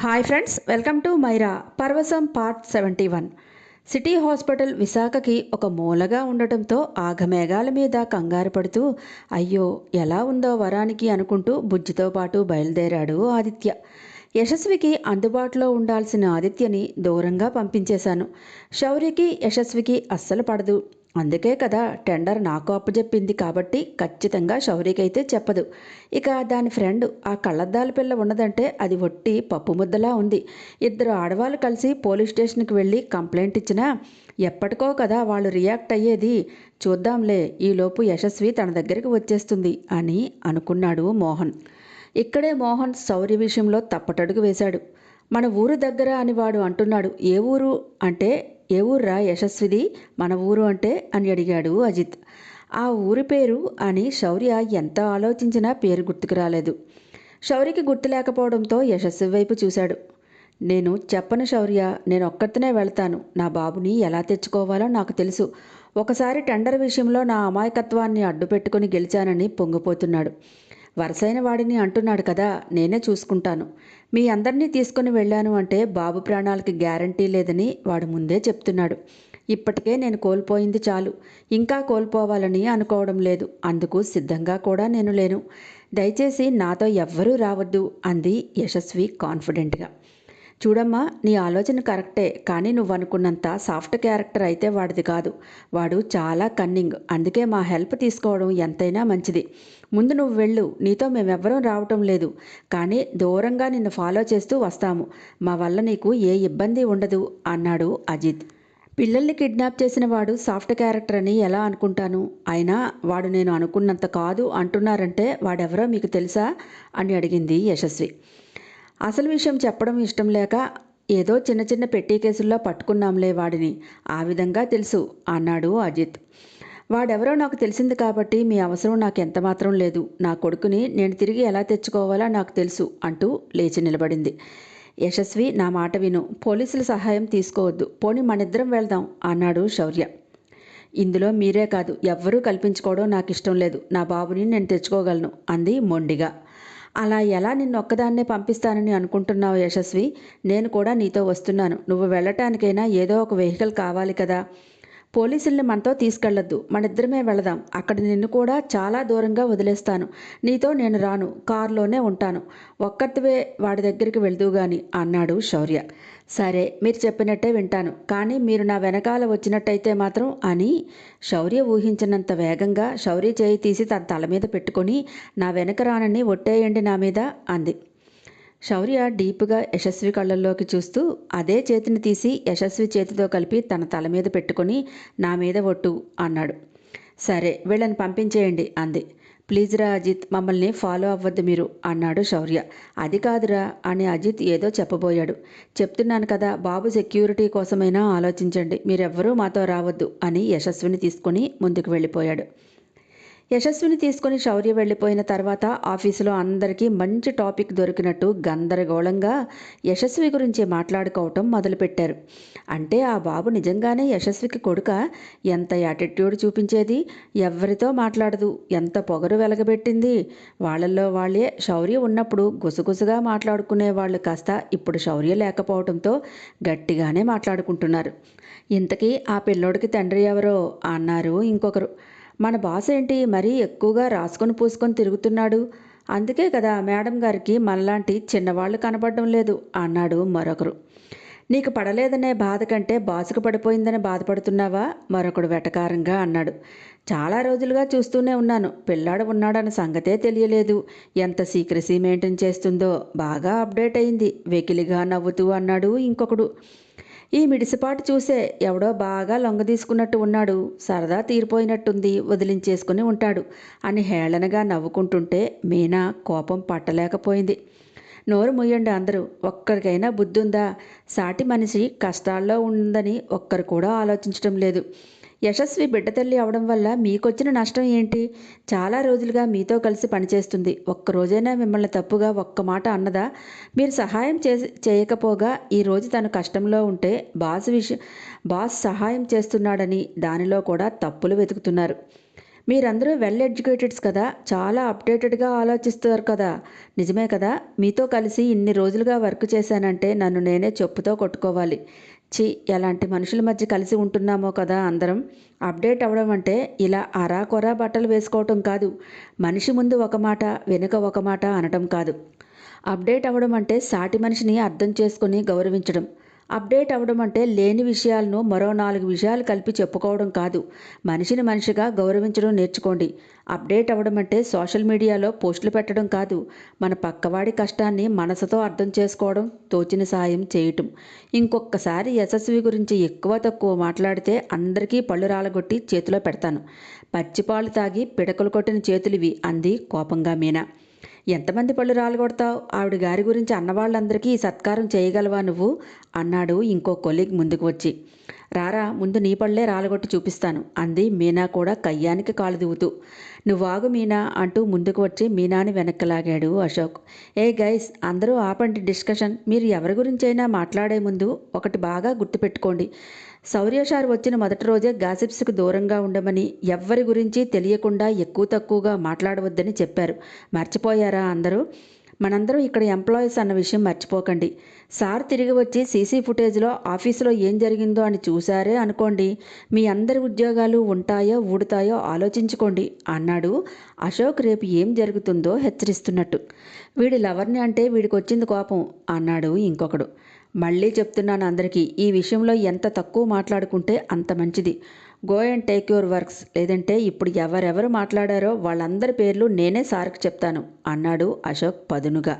Hi friends welcome to మైరా పర్వసం part seventy one city hospital విశాఖకి ఒక మూలగా ఉండటంతో ఆగమేఘాల మీద కంగారు పడుతూ అయ్యో ఎలా ఉందో వరానికి అనుకుంటూ బుజ్జితో పాటు బయలుదేరాడు ఆదిత్య. యశస్వికి అందుబాటులో ఉండాల్సిన ఆదిత్యని దూరంగా పంపించేశాను. శౌర్యకి యశస్వికి అస్సలు పడదు. అందుకే కదా టెండర్ నాకు అప్పచెప్పింది కాబట్టి ఖచ్చితంగా శౌర్యకైతే చెప్పదు. ఇక దాని ఫ్రెండ్ ఆ కళ్ళద్దాల పిల్ల ఉన్నదంటే అది ఒట్టి పప్పు ముద్దలా ఉంది. ఇద్దరు ఆడవాళ్ళు కలిసి పోలీస్ స్టేషన్కి వెళ్ళి కంప్లైంట్ ఇచ్చినా ఎప్పటికో కదా వాళ్ళు రియాక్ట్ అయ్యేది. చూద్దాంలే ఈలోపు యశస్వి తన దగ్గరికి వచ్చేస్తుంది అని అనుకున్నాడు మోహన్. ఇక్కడే మోహన్ శౌర్య విషయంలో తప్పటడుగు వేశాడు. మన ఊరు దగ్గర అని వాడు అంటున్నాడు. ఏ ఊరు? అంటే ఏ ఊర్రా యశస్విది? మన ఊరు అంటే? అని అడిగాడు అజిత్. ఆ ఊరి పేరు అని శౌర్య ఎంత ఆలోచించినా పేరు గుర్తుకు రాలేదు. శౌర్యకి గుర్తు లేకపోవడంతో యశస్వి వైపు చూశాడు. నేను చెప్పను శౌర్య నేను ఒక్కరితోనే వెళ్తాను. నా బాబుని ఎలా తెచ్చుకోవాలో నాకు తెలుసు. ఒకసారి టెండర్ విషయంలో నా అమాయకత్వాన్ని అడ్డుపెట్టుకుని గెలిచానని పొంగిపోతున్నాడు. వరసైన వాడిని అంటున్నాడు కదా నేనే చూసుకుంటాను. మీ అందరినీ తీసుకుని వెళ్ళాను అంటే బాబు ప్రాణాలకి గ్యారంటీ లేదని వాడు ముందే చెప్తున్నాడు. ఇప్పటికే నేను కోల్పోయింది చాలు. ఇంకా కోల్పోవాలని అనుకోవడం లేదు. అందుకు సిద్ధంగా కూడా నేను లేను. దయచేసి నాతో ఎవ్వరూ రావద్దు అంది యశస్వి కాన్ఫిడెంట్గా. చూడమ్మా నీ ఆలోచన కరెక్టే కానీ నువ్వు అనుకున్నంత సాఫ్ట్ క్యారెక్టర్ అయితే వాడిది కాదు. వాడు చాలా కన్నింగ్ అందుకే మా హెల్ప్ తీసుకోవడం ఎంతైనా మంచిది. ముందు నువ్వు వెళ్ళు నీతో మేమెవ్వరం రావటం లేదు కానీ దూరంగా నిన్ను ఫాలో చేస్తూ వస్తాము. మా వల్ల నీకు ఏ ఇబ్బంది ఉండదు అన్నాడు అజిత్. పిల్లల్ని కిడ్నాప్ చేసిన వాడు సాఫ్ట్ క్యారెక్టర్ అని ఎలా అనుకుంటాను? అయినా వాడు నేను అనుకున్నంత కాదు అంటున్నారంటే వాడెవరో మీకు తెలుసా? అని అడిగింది యశస్వి. అసలు విషయం చెప్పడం ఇష్టం లేక ఏదో చిన్న చిన్న పెట్టి కేసుల్లో పట్టుకున్నాంలే వాడిని. ఆ విధంగా తెలుసు అన్నాడు అజిత్. వాడెవరో నాకు తెలిసింది కాబట్టి మీ అవసరం నాకు ఎంత మాత్రం లేదు. నా కొడుకుని నేను తిరిగి ఎలా తెచ్చుకోవాలో నాకు తెలుసు అంటూ లేచి నిలబడింది. యశస్వి నా మాట విను. పోలీసుల సహాయం తీసుకోవద్దు. పోనీ మనిద్దరం వెళ్దాం అన్నాడు శౌర్య. ఇందులో మీరే కాదు ఎవ్వరూ కల్పించుకోవడం నాకు ఇష్టం లేదు. నా బాబుని నేను తెచ్చుకోగలను అంది మొండిగా. అలా ఎలా నిన్ను ఒక్కదాన్నే పంపిస్తానని అనుకుంటున్నావు యశస్వి? నేను కూడా నీతో వస్తున్నాను. నువ్వు వెళ్ళటానికైనా ఏదో ఒక వెహికల్ కావాలి కదా. పోలీసుల్ని మనతో తీసుకెళ్ళొద్దు మనిద్దరమే వెళదాం. అక్కడ నిన్ను కూడా చాలా దూరంగా వదిలేస్తాను. నీతో నేను రాను. కారులోనే ఉంటాను. ఒక్కరివే వాడి దగ్గరికి వెళ్తూ గాని అన్నాడు శౌర్య. సరే మీరు చెప్పినట్టే వింటాను. కానీ మీరు నా వెనకాల వచ్చినట్టయితే మాత్రం అని శౌర్య ఊహించినంత వేగంగా శౌర్య చేయి తీసి తన తల మీద పెట్టుకొని నా వెనక రానని ఒట్టేయండి నా మీద అంది. శౌర్య డీప్గా యశస్వి కళ్ళల్లోకి చూస్తూ అదే చేతిని తీసి యశస్వి చేతితో కలిపి తన తల మీద పెట్టుకొని నా మీద ఒట్టు అన్నాడు. సరే వీళ్ళని పంపించేయండి అంది. ప్లీజ్ రా అజిత్ మమ్మల్ని ఫాలో అవ్వద్దు మీరు అన్నాడు శౌర్య. అది కాదురా అని అజిత్ ఏదో చెప్పబోయాడు. చెప్తున్నాను కదా బాబు సెక్యూరిటీ కోసమైనా ఆలోచించండి. మీరెవ్వరూ మాతో రావద్దు అని యశస్విని తీసుకుని ముందుకు వెళ్ళిపోయాడు. యశస్విని తీసుకుని శౌర్య వెళ్ళిపోయిన తర్వాత ఆఫీసులో అందరికీ మంచి టాపిక్ దొరికినట్టు గందరగోళంగా యశస్వి గురించి మాట్లాడుకోవటం మొదలుపెట్టారు. అంటే ఆ బాబు నిజంగానే యశస్వికి కొడుక? ఎంత యాటిట్యూడ్ చూపించేది? ఎవరితో మాట్లాడదు. ఎంత పొగరు వెలగబెట్టింది? వాళ్ళల్లో వాళ్ళే శౌర్య ఉన్నప్పుడు గుసగుసగా మాట్లాడుకునే వాళ్ళు కాస్త ఇప్పుడు శౌర్య లేకపోవడంతో గట్టిగానే మాట్లాడుకుంటున్నారు. ఇంతకీ ఆ పిల్లోడికి తండ్రి ఎవరో? అన్నారు ఇంకొకరు. మన బాస్ ఏంటి? మరీ ఎక్కువగా రాసుకొని పూసుకొని తిరుగుతున్నాడు. అందుకే కదా మేడం గారికి మనలాంటి చిన్నవాళ్ళు కనపడడం లేదు అన్నాడు మరొకరు. నీకు పడలేదనే బాధ కంటే బాసుకు పడిపోయిందని బాధపడుతున్నావా? మరొకడు వెటకారంగా అన్నాడు. చాలా రోజులుగా చూస్తూనే ఉన్నాను. పిల్లాడు ఉన్నాడన్న సంగతే తెలియలేదు. ఎంత సీక్రసీ మెయింటైన్ చేస్తుందో బాగా అప్డేట్ అయింది. వెకిలిగా నవ్వుతూ అన్నాడు ఇంకొకడు. ఈ మిడిసిపాటు చూసే ఎవడో బాగా లొంగ తీసుకున్నట్టు ఉన్నాడు. సరదా తీరిపోయినట్టుంది వదిలించేసుకుని ఉంటాడు. అని హేళనగా నవ్వుకుంటుంటే మీనా కోపం పట్టలేకపోయింది. నోరు ముయ్యండి అందరూ. ఒక్కరికైనా బుద్ధుందా? సాటి మనిషి కష్టాల్లో ఉందని ఒక్కరు కూడా ఆలోచించడం లేదు. యశస్వి బిడ్డ తల్లి అవడం వల్ల మీకొచ్చిన నష్టం ఏంటి? చాలా రోజులుగా మీతో కలిసి పనిచేస్తుంది. ఒక్కరోజైనా మిమ్మల్ని తప్పుగా ఒక్క మాట అన్నదా? మీరు సహాయం చే చేయకపోగా ఈరోజు తను కష్టంలో ఉంటే బాస్ విష బాస్ సహాయం చేస్తున్నాడని దానిలో కూడా తప్పులు వెతుకుతున్నారు. మీరందరూ వెల్ ఎడ్యుకేటెడ్స్ కదా? చాలా అప్డేటెడ్గా ఆలోచిస్తారు కదా? నిజమే కదా? మీతో కలిసి ఇన్ని రోజులుగా వర్క్ చేశానంటే నన్ను నేనే చెప్పుతో కొట్టుకోవాలి. చి ఎలాంటి మనుషుల మధ్య కలిసి ఉంటున్నామో కదా అందరం. అప్డేట్ అవ్వడం అంటే ఇలా అరా కొరా బట్టలు వేసుకోవటం కాదు. మనిషి ముందు ఒక మాట వెనుక ఒక మాట అనటం కాదు. అప్డేట్ అవ్వడం అంటే సాటి మనిషిని అర్థం చేసుకుని గౌరవించడం. అప్డేట్ అవ్వడం అంటే లేని విషయాలను మరో నాలుగు విషయాలు కలిపి చెప్పుకోవడం కాదు. మనిషిని మనిషిగా గౌరవించడం నేర్చుకోండి. అప్డేట్ అవ్వడం అంటే సోషల్ మీడియాలో పోస్టులు పెట్టడం కాదు. మన పక్కవాడి కష్టాన్ని మనసుతో అర్థం చేసుకోవడం తోచిన సాయం చేయటం. ఇంకొకసారి యశస్వి గురించి ఎక్కువ తక్కువ మాట్లాడితే అందరికీ పళ్ళు రాలగొట్టి చేతిలో పెడతాను. పచ్చిపాలు తాగి పిడకలు కొట్టిన చేతులివి అంది కోపంగా మీనా. ఎంతమంది పళ్ళు రాలగొడతావు? ఆవిడ గారి గురించి అన్నవాళ్ళందరికీ ఈ సత్కారం చేయగలవా నువ్వు? అన్నాడు ఇంకో కొలీగ్ ముందుకు వచ్చి. రారా ముందు నీ పళ్ళే రాలగొట్టి చూపిస్తాను అంది మీనా కూడా కయ్యానికి కాలు దిగుతూ నువ్వాగు మీనా అంటూ ముందుకు వచ్చి మీనాని వెనక్కి లాగాడు అశోక్. ఏ గైస్ అందరూ ఆపండి డిస్కషన్. మీరు ఎవరి గురించైనా మాట్లాడే ముందు ఒకటి బాగా గుర్తుపెట్టుకోండి. శౌర్య సార్ వచ్చిన మొదటి రోజే గాసిప్స్కు దూరంగా ఉండమని ఎవ్వరి గురించి తెలియకుండా ఎక్కువ తక్కువగా మాట్లాడవద్దని చెప్పారు. మర్చిపోయారా అందరూ? మనందరం ఇక్కడ ఎంప్లాయీస్ అన్న విషయం మర్చిపోకండి. సార్ తిరిగి వచ్చి సీసీ ఫుటేజ్లో ఆఫీసులో ఏం జరిగిందో అని చూసారే అనుకోండి. మీ అందరి ఉద్యోగాలు ఉంటాయో ఊడుతాయో ఆలోచించుకోండి అన్నాడు. అశోక్ రేపు ఏం జరుగుతుందో హెచ్చరిస్తున్నట్టు. వీడి లవర్ని అంటే వీడికి వచ్చింది కోపం అన్నాడు ఇంకొకడు. మళ్ళీ చెప్తున్నాను అందరికీ ఈ విషయంలో ఎంత తక్కువ మాట్లాడుకుంటే అంత మంచిది. Go and take your works లేదంటే ఇప్పుడు ఎవరెవరు మాట్లాడారో వాళ్ళందరి పేర్లు నేనే సార్కి చెప్తాను అన్నాడు అశోక్ పదునుగా.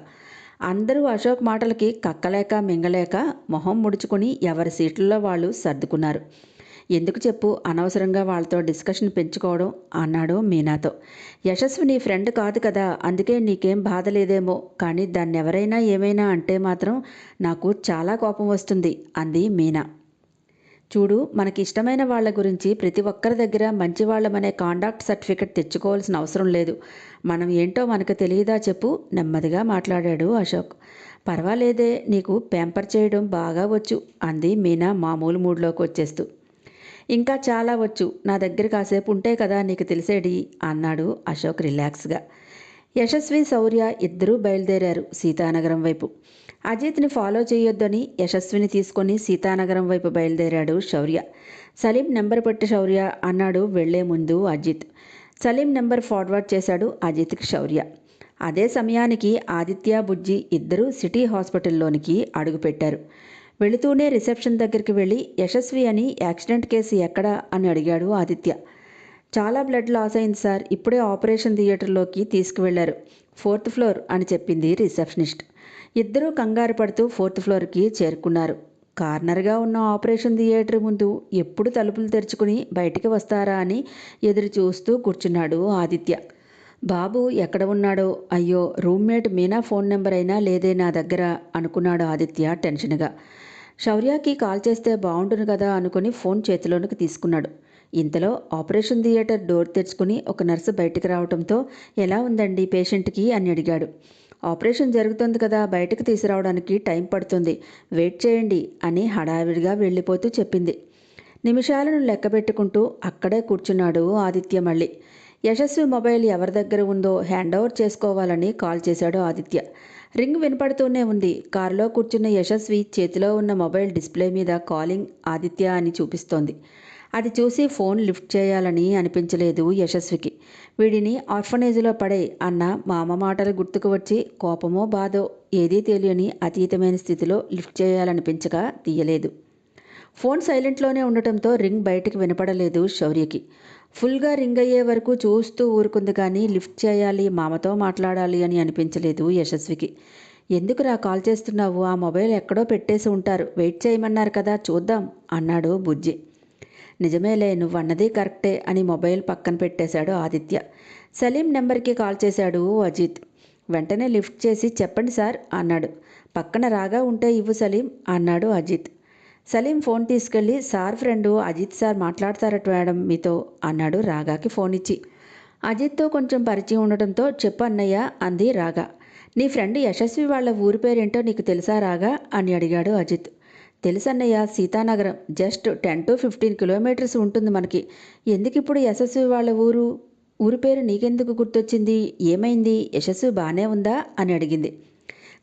అందరూ అశోక్ మాటలకి కక్కలేక మింగలేక మొహం ముడుచుకుని ఎవరి సీట్లలో వాళ్ళు సర్దుకున్నారు. ఎందుకు చెప్పు అనవసరంగా వాళ్ళతో డిస్కషన్ పెంచుకోవడం అన్నాడు మీనాతో. యశస్వి నీ ఫ్రెండ్ కాదు కదా అందుకే నీకేం బాధ లేదేమో కానీ దాన్ని ఎవరైనా ఏమైనా అంటే మాత్రం నాకు చాలా కోపం వస్తుంది అంది మీనా. చూడు మనకి ఇష్టమైన వాళ్ళ గురించి ప్రతి ఒక్కరి దగ్గర మంచి వాళ్ళమనే కాండాక్ట్ సర్టిఫికెట్ తెచ్చుకోవాల్సిన అవసరం లేదు. మనం ఏంటో మనకు తెలియదా చెప్పు నెమ్మదిగా మాట్లాడాడు అశోక్. పర్వాలేదే నీకు పేంపర్ చేయడం బాగా వచ్చు అంది మీనా మామూలు మూడ్లోకి వచ్చేస్తూ. ఇంకా చాలా వచ్చు నా దగ్గర కాసేపు ఉంటే కదా నీకు తెలిసేడి అన్నాడు అశోక్ రిలాక్స్గా యశస్వి శౌర్య ఇద్దరూ బయలుదేరారు సీతానగరం వైపు. అజిత్ని ఫాలో చేయొద్దని యశస్విని తీసుకొని సీతానగరం వైపు బయలుదేరాడు శౌర్య. సలీం నెంబర్ పెట్టి శౌర్య అన్నాడు వెళ్ళే ముందు అజిత్. సలీం నెంబర్ ఫార్వర్డ్ చేశాడు అజిత్కి శౌర్య. అదే సమయానికి ఆదిత్య బుజ్జి ఇద్దరూ సిటీ హాస్పిటల్లోనికి అడుగుపెట్టారు. వెళుతూనే రిసెప్షన్ దగ్గరికి వెళ్ళి యశస్వి అని యాక్సిడెంట్ కేసు ఎక్కడా అని అడిగాడు ఆదిత్య. చాలా బ్లడ్ లాస్ అయింది సార్ ఇప్పుడే ఆపరేషన్ థియేటర్లోకి తీసుకువెళ్ళారు. ఫోర్త్ ఫ్లోర్ అని చెప్పింది రిసెప్షనిస్ట్. ఇద్దరూ కంగారు పడుతూ ఫోర్త్ ఫ్లోర్కి చేరుకున్నారు. కార్నర్గా ఉన్న ఆపరేషన్ థియేటర్ ముందు ఎప్పుడు తలుపులు తెరుచుకుని బయటికి వస్తారా అని ఎదురు చూస్తూ కూర్చున్నాడు ఆదిత్య. బాబు ఎక్కడ ఉన్నాడో? అయ్యో రూమ్మేట్ మీనా ఫోన్ నెంబర్ అయినా లేదే నా దగ్గర అనుకున్నాడు ఆదిత్య టెన్షన్గా. శౌర్యకి కాల్ చేస్తే బాగుండును కదా అనుకుని ఫోన్ చేతిలోనికి తీసుకున్నాడు. ఇంతలో ఆపరేషన్ థియేటర్ డోర్ తెరుచుకుని ఒక నర్సు బయటికి రావడంతో ఎలా ఉందండి పేషెంట్కి? అని అడిగాడు. ఆపరేషన్ జరుగుతుంది కదా బయటకు తీసుకురావడానికి టైం పడుతుంది. వెయిట్ చేయండి అని హడావిడిగా వెళ్ళిపోతూ చెప్పింది. నిమిషాలను లెక్కబెట్టుకుంటూ అక్కడే కూర్చున్నాడు ఆదిత్య మళ్ళీ. యశస్వి మొబైల్ ఎవరి దగ్గర ఉందో హ్యాండ్ ఓవర్ చేసుకోవాలని కాల్ చేశాడు ఆదిత్య. రింగ్ వినపడుతూనే ఉంది. కారులో కూర్చున్న యశస్వి చేతిలో ఉన్న మొబైల్ డిస్ప్లే మీద కాలింగ్ ఆదిత్య అని చూపిస్తోంది. అది చూసి ఫోన్ లిఫ్ట్ చేయాలని అనిపించలేదు యశస్వికి. వీడిని ఆర్ఫనేజ్లో పడే అన్న మామ మాటలు గుర్తుకు వచ్చి కోపమో బాధో ఏదీ తెలియని అతీతమైన స్థితిలో లిఫ్ట్ చేయాలనిపించగా తీయలేదు. ఫోన్ సైలెంట్లోనే ఉండటంతో రింగ్ బయటికి వినపడలేదు శౌర్యకి. ఫుల్గా రింగ్ అయ్యే వరకు చూస్తూ ఊరుకుంది కానీ లిఫ్ట్ చేయాలి మామతో మాట్లాడాలి అని అనిపించలేదు యశస్వికి. ఎందుకురా కాల్ చేస్తున్నావు? ఆ మొబైల్ ఎక్కడో పెట్టేసి ఉంటారు. వెయిట్ చేయమన్నారు కదా చూద్దాం అన్నాడు బుజ్జి. నిజమేలే నువ్వు అన్నది కరెక్టే అని మొబైల్ పక్కన పెట్టేశాడు ఆదిత్య. సలీం నెంబర్కి కాల్ చేశాడు అజిత్. వెంటనే లిఫ్ట్ చేసి చెప్పండి సార్ అన్నాడు. పక్కన రాగా ఉంటే ఇవ్వు సలీం అన్నాడు అజిత్. సలీం ఫోన్ తీసుకెళ్ళి సార్ ఫ్రెండు అజిత్ సార్ మాట్లాడతారట మేడం మీతో అన్నాడు రాగాకి ఫోన్ ఇచ్చి. అజిత్తో కొంచెం పరిచయం ఉండటంతో చెప్పు అన్నయ్య అంది రాగా. నీ ఫ్రెండ్ యశస్వి వాళ్ళ ఊరి పేరేంటో నీకు తెలుసా రాగా? అని అడిగాడు Ajith. తెలుసన్నయ్య Seethanagaram. Just ten to fifteen kilometres ఉంటుంది మనకి. ఎందుకు ఇప్పుడు యశస్వి వాళ్ళ ఊరు? ఊరి పేరు నీకెందుకు గుర్తొచ్చింది? ఏమైంది? యశస్సు బాగానే ఉందా? అని అడిగింది.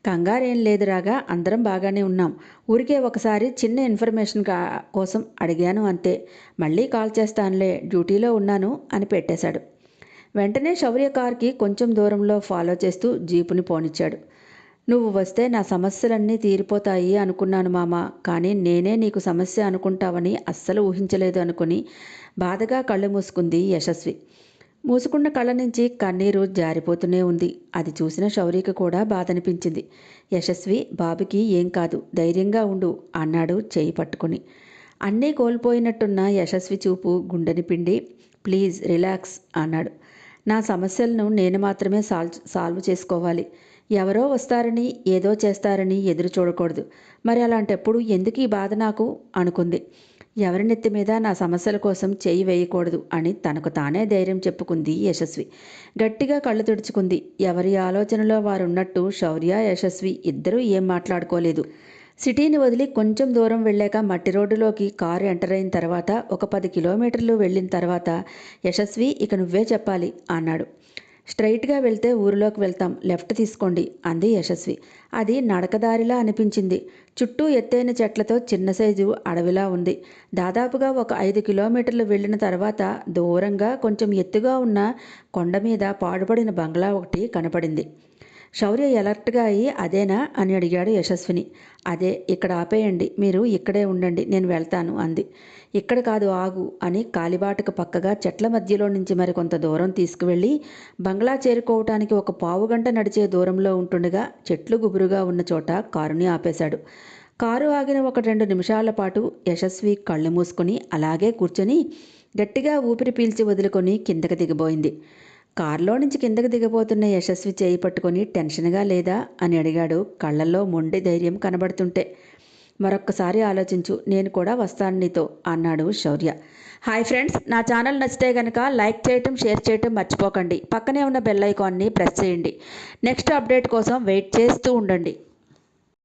కంగారేం లేదు రాగా అందరం బాగానే ఉన్నాం. ఊరికే ఒకసారి చిన్న ఇన్ఫర్మేషన్ కా కోసం అడిగాను అంతే. మళ్ళీ కాల్ చేస్తానులే డ్యూటీలో ఉన్నాను అని పెట్టేశాడు. వెంటనే శౌర్య కార్కి కొంచెం దూరంలో ఫాలో చేస్తూ జీపుని పోనిచ్చాడు. నువ్వు వస్తే నా సమస్యలన్నీ తీరిపోతాయి అనుకున్నాను మామ. కానీ నేనే నీకు సమస్య అనుకుంటావని అస్సలు ఊహించలేదు అనుకుని బాధగా కళ్ళు మూసుకుంది యశస్వి. మూసుకున్న కళ్ళ నుంచి కన్నీరు జారిపోతూనే ఉంది. అది చూసిన శౌరికి కూడా బాధ అనిపించింది యశస్వి బాబుకి ఏం కాదు ధైర్యంగా ఉండు అన్నాడు చేయి పట్టుకుని. అన్నీ కోల్పోయినట్టున్న యశస్వి చూపు గుండెని పిండి ప్లీజ్ రిలాక్స్ అన్నాడు. నా సమస్యలను నేను మాత్రమే సాల్వ్ సాల్వ్ చేసుకోవాలి. ఎవరో వస్తారని ఏదో చేస్తారని ఎదురు చూడకూడదు. మరి అలాంటప్పుడు ఎందుకు ఈ బాధ నాకు? అనుకుంది. ఎవరి నెత్తి మీద నా సమస్యల కోసం చేయి వేయకూడదు అని తనకు తానే ధైర్యం చెప్పుకుంది యశస్వి. గట్టిగా కళ్ళు తుడుచుకుంది. ఎవరి ఆలోచనలో వారున్నట్టు శౌర్య యశస్వి ఇద్దరూ ఏం మాట్లాడుకోలేదు. సిటీని వదిలి కొంచెం దూరం వెళ్ళాక మట్టి రోడ్డులోకి కారు ఎంటర్ అయిన తర్వాత ఒక పది కిలోమీటర్లు వెళ్ళిన తర్వాత యశస్వి ఇక నువ్వే చెప్పాలి అన్నాడు. స్ట్రైట్గా వెళ్తే ఊరిలోకి వెళ్తాం. లెఫ్ట్ తీసుకోండి అంది యశస్వి. అది నడకదారిలా అనిపించింది. చుట్టూ ఎత్తైన చెట్లతో చిన్న సైజు అడవిలా ఉంది. దాదాపుగా ఒక ఐదు కిలోమీటర్లు వెళ్ళిన తర్వాత దూరంగా కొంచెం ఎత్తుగా ఉన్న కొండ మీద పాడుపడిన బంగ్లా ఒకటి కనపడింది. శౌర్య ఎలర్ట్గా అయ్యి అదేనా? అని అడిగాడు యశస్విని. అదే ఇక్కడ ఆపేయండి. మీరు ఇక్కడే ఉండండి. నేను వెళ్తాను అంది. ఇక్కడ కాదు ఆగు అని కాలిబాటకు పక్కగా చెట్ల మధ్యలో నుంచి మరికొంత దూరం తీసుకువెళ్ళి బంగ్లా చేరుకోవటానికి ఒక పావు గంట నడిచే దూరంలో ఉంటుండగా చెట్లు గుబురుగా ఉన్న చోట కారుని ఆపేశాడు. కారు ఆగిన ఒక రెండు నిమిషాల పాటు యశస్వి కళ్ళు మూసుకొని అలాగే కూర్చొని గట్టిగా ఊపిరి పీల్చి వదులుకొని కిందకి దిగిపోయింది. కారులో నుంచి కిందకి దిగబోతున్న యశస్వి చేయి పట్టుకొని టెన్షన్గా లేదా? అని అడిగాడు. కళ్ళల్లో మొండి ధైర్యం కనబడుతుంటే. మరొక్కసారి ఆలోచించు నేను కూడా వస్తాను నీతో అన్నాడు శౌర్య. హాయ్ ఫ్రెండ్స్ నా ఛానల్ నచ్చితే కనుక లైక్ చేయటం షేర్ చేయటం మర్చిపోకండి. పక్కనే ఉన్న బెల్ ఐకాన్ని ప్రెస్ చేయండి. నెక్స్ట్ అప్డేట్ కోసం వెయిట్ చేస్తూ ఉండండి.